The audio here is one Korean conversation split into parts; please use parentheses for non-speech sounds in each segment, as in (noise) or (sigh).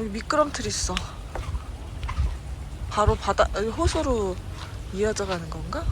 여기 미끄럼틀 있어. 바로 바다 여기 호수로 이어져 가는 건가?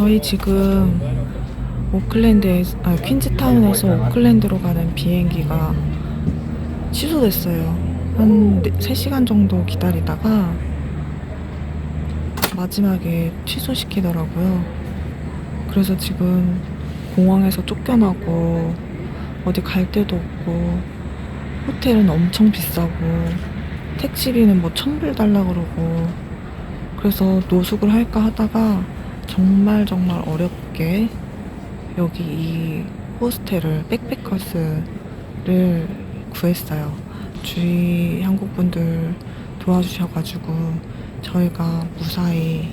저희 지금 오클랜드에 아 퀸즈타운에서 오클랜드로 가는 비행기가 취소됐어요. 한 3시간 정도 기다리다가 마지막에 취소시키더라고요. 그래서 지금 공항에서 쫓겨나고 어디 갈 데도 없고 호텔은 엄청 비싸고 택시비는 뭐 천불 달라 그러고 그래서 노숙을 할까 하다가 정말 정말 어렵게 여기 이 호스텔을 백패커스를 구했어요. 주위 한국 분들 도와주셔가지고 저희가 무사히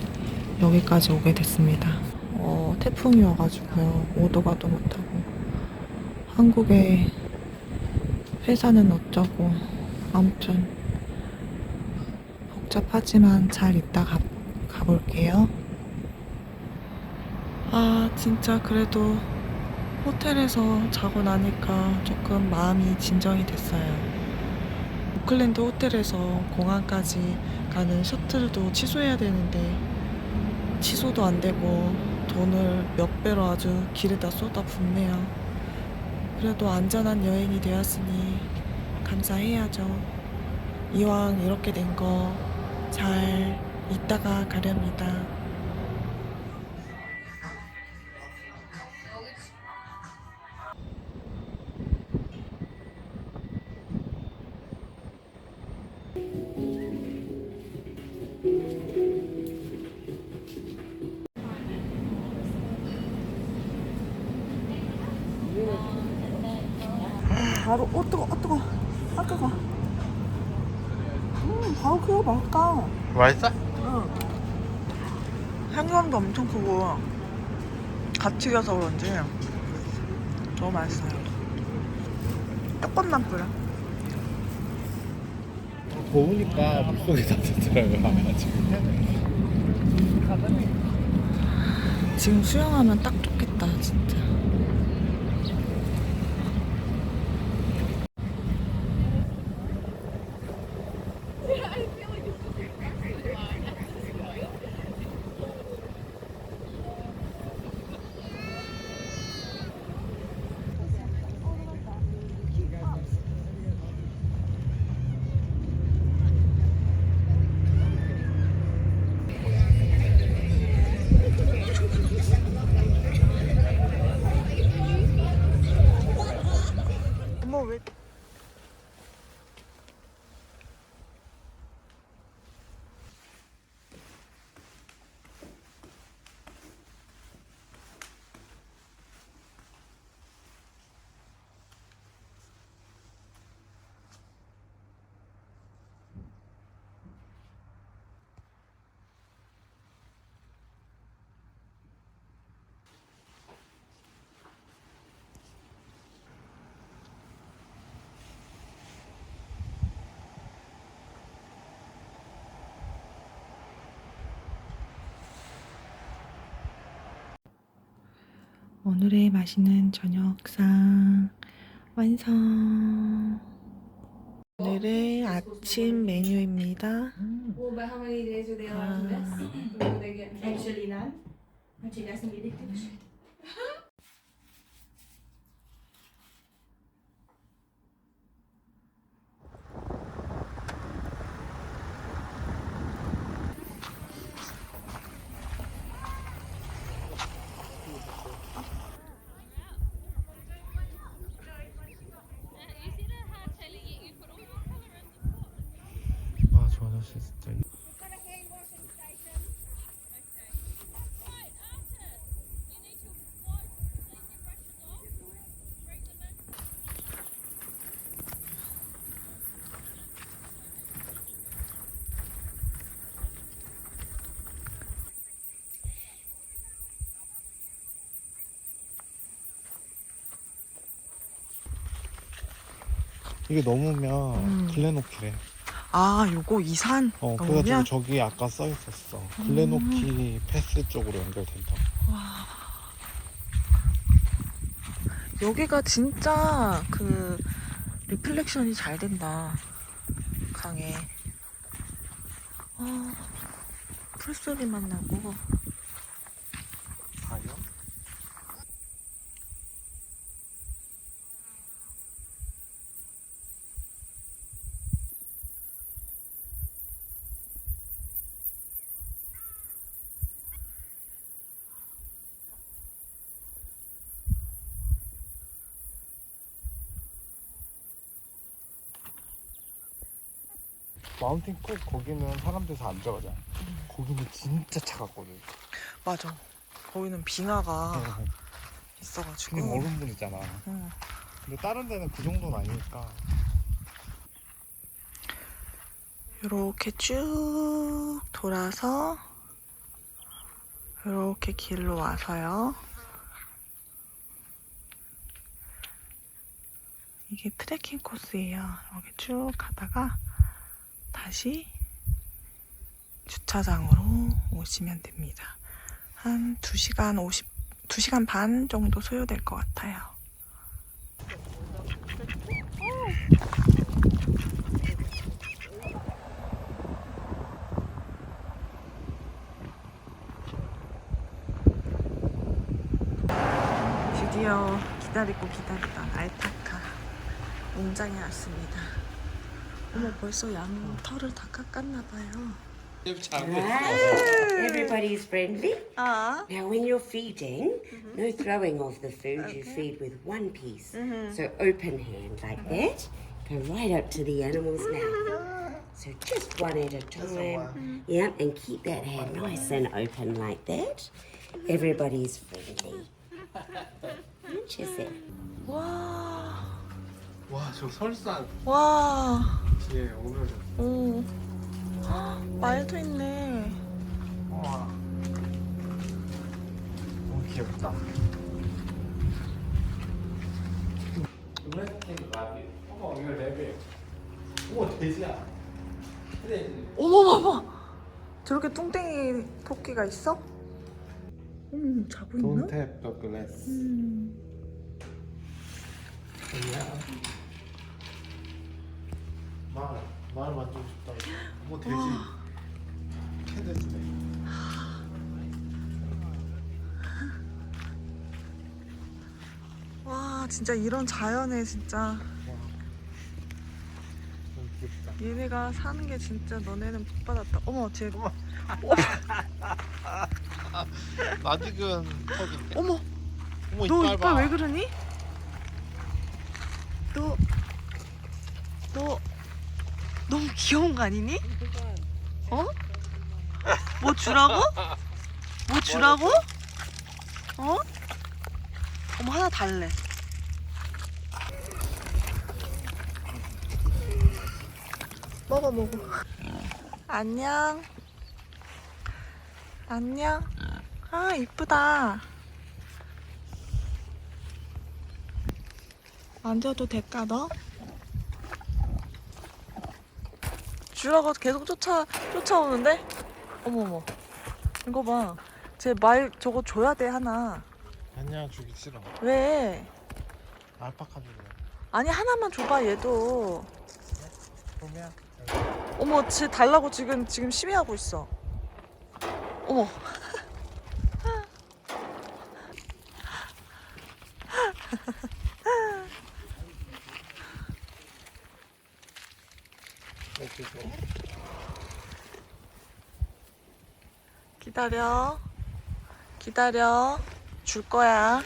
여기까지 오게 됐습니다. 어, 태풍이 와가지고요. 오도 가도 못하고 한국의 회사는 어쩌고 아무튼 복잡하지만 잘 있다 가, 가볼게요. 아, 진짜 그래도 호텔에서 자고 나니까 조금 마음이 진정이 됐어요. 오클랜드 호텔에서 공항까지 가는 셔틀도 취소해야 되는데 취소도 안 되고 돈을 몇 배로 아주 길에다 쏟아 붓네요. 그래도 안전한 여행이 되었으니 감사해야죠. 이왕 이렇게 된 거잘 있다가 가렵니다. 바로 어 뜨거 어 뜨거. 아 뜨거. 음 바로 그거 맛있다 맛있어? 응. 향감도 엄청 크고 갓 튀겨서 그런지 너무 맛있어요. 조금만 뿌려 고우니까 물속에 다 들어가 지금. 지금 수영하면 딱 좋겠다 진짜 오늘의 맛있는 저녁 상 완성. 오늘의 아침 메뉴입니다. 진짜. 이게 넘으면 음. 글레노키래. 아, 요거 이산 어, 그래가지고 저기 아까 써 있었어. 글레노키 패스 쪽으로 연결된다. 여기가 진짜 그 리플렉션이 잘 된다. 강에. 아, 풀소리만 나고. 가요? 마운틴 콕 거기는 사람들 다안 들어가잖아. 거기는 진짜 차갑거든. 맞아. 거기는 빙하가 어, (laughs) 있어가지고. 그냥 얼음물이잖아. 응. 근데 다른 데는 그 정도는 아니니까. 이렇게 쭉 돌아서 이렇게 길로 와서요. 이게 트레킹 코스예요. 이렇게 쭉 가다가 다시 주차장으로 오시면 됩니다. 한 2시간 50, 2시간 반 정도 소요될 것 같아요. 드디어 기다리고 기다리던 알파카 농장에 왔습니다. 어머 벌써 양 털을 다 깎았나 봐요. Everybody is friendly. 아, Now, when you're feeding, no throwing of the food. You feed with one piece. So open hand like that. Go right up to the animal's mouth. So just one at a time. Yeah, and keep that hand nice and open like that. Everybody's friendly. Aren't you, Sam? 와, 와, 저 설산 와, 뒤에 오면은. 오, 헉, (gasps) 말도 있네. 와. 너무 귀엽다. 어머, 이거 레벨. 우와, 돼지야. 그래. 어머, 봐봐. 저렇게 뚱땡이 토끼가 있어? 음, 자고 있나? Don't tap the glass. 음. 야. 말, 말 만지고 싶다. 어머, 돼지. 캔돼지네. 와, 진짜 이런 자연에 진짜 너무 귀엽다. 얘네가 사는 게 진짜 너네는 복 받았다. 어머, 쟤, 낯익은 (laughs) (laughs) 턱인데. 어머, 어머, 너 이빨 이빨 봐. 왜 그러니? 너, 너 너무 귀여운 거 아니니? 어? 뭐 주라고? 뭐 주라고? 어? 어머 하나 달래. 먹어 먹어. 안녕. 안녕. 아 이쁘다. 만져도 될까 너? 주라고 계속 쫓아 쫓아오는데? 어머머 이거 봐. 제 말 저거 줘야 돼 하나. 아니야 주기 싫어. 왜? 알파카 줄래. 아니 하나만 줘봐 얘도. 그러면 어머 쟤 달라고 지금 지금 시위하고 있어. 어머. 이렇게 줘. 기다려. 기다려. 줄 거야.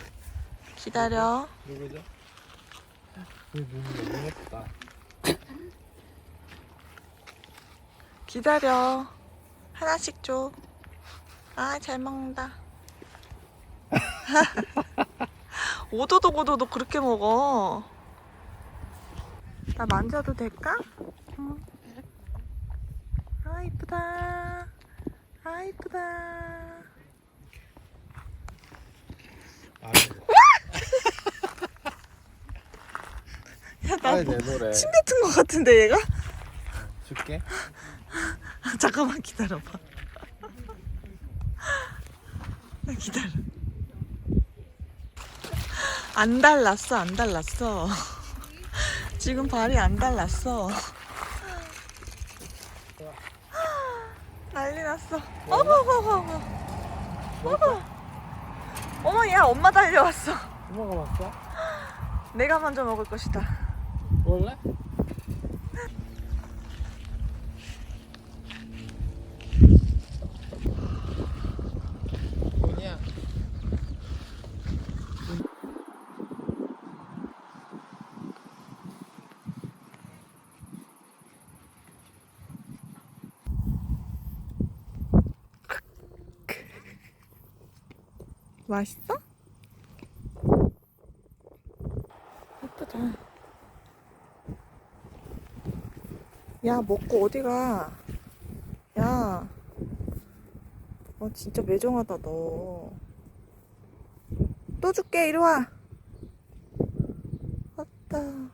기다려. 누구죠? 기다려. 하나씩 줘. 아, 잘 먹는다. (laughs) 오도독 오도독 그렇게 먹어. 나 만져도 될까? 응. 아, 이쁘다. 아, 이쁘다. 아, 야, 나 빨리 뭐, 내놓으래. 침 뱉은 것 같은데, 얘가? 줄게. (laughs) 잠깐만 기다려봐. 기다려. 안 달랐어, 안 달랐어. (laughs) 지금 발이 안 달랐어. 난리 났어. 어머, 어머, 어머, 어머. 야, 엄마 달려왔어. 엄마가 봤어? 내가 먼저 먹을 것이다. 원래? 맛있어? 예쁘다. 야, 먹고 어디 가? 야. 어, 진짜 매정하다, 너. 또 줄게, 이리 와. 왔다.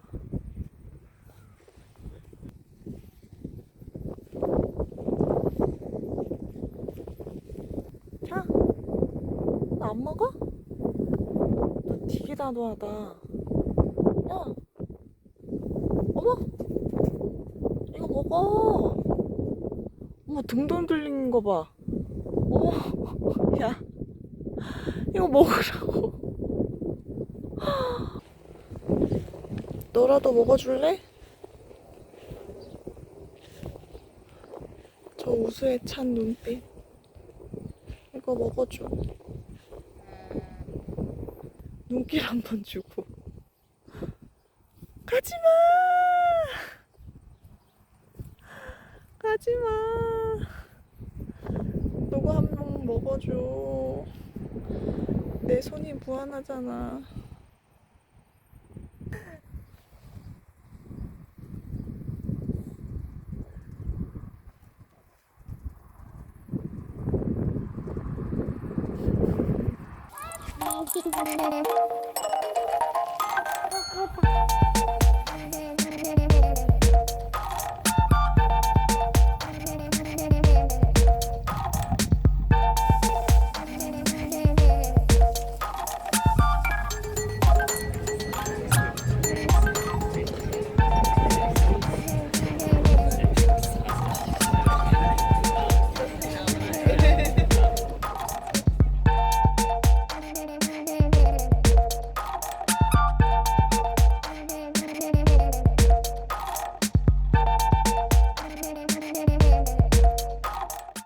자. 나 안 먹어? 너 되게 단호하다. 야. 어머. 이거 먹어. 어머, 등도 흔들리는 거 봐. 어머. (laughs) 야. 이거 먹으라고. (laughs) 너라도 먹어줄래? 저 우수에 찬 눈빛. 이거 먹어줘. 눈길 한 번 주고. 가지마! 가지마! 너가 한 번 먹어줘. 내 손이 무한하잖아 Görüşürüz.